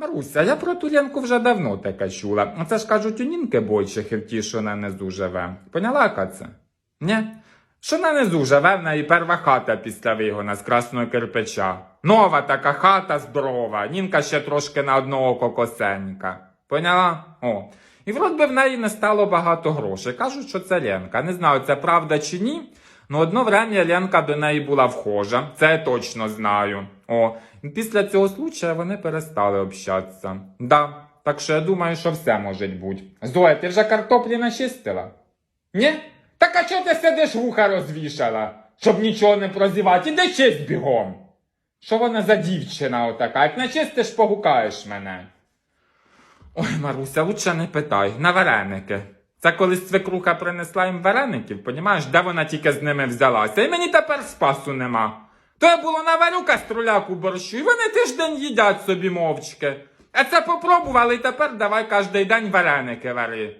Маруся, я про ту Ленку вже давно таке чула. Це ж кажуть, у Нінки Бойчихів ті, що на низу живе. Поняла, яка це? Ні? Що на низу живе в неї перша хата після вигона з красного кирпича. Нова така хата здорова. Нінка ще трошки на одного кокосенька. Поняла? О. І вроді в неї не стало багато грошей. Кажуть, що це Ленка. Не знаю, це правда чи ні. Ну, одно время Ленка до неї була вхожа, це я точно знаю. О, після цього случая вони перестали общатися. Да, так що я думаю, що все може бути. Зоя, ти вже картоплі начистила? Ні? Так а чого ти сидиш вуха розвішала, щоб нічого не прозівати? Іди чисть бігом. Що вона за дівчина отака? Як не чистиш, погукаєш мене. Ой, Маруся, лучше не питай, на вареники. Це колись свекруха принесла їм вареників, понімаєш, де вона тільки з ними взялася. І мені тепер спасу нема. То я було наварю каструляку борщу, і вони тиждень їдять собі мовчки. А це попробували і тепер давай кожен день вареники вари.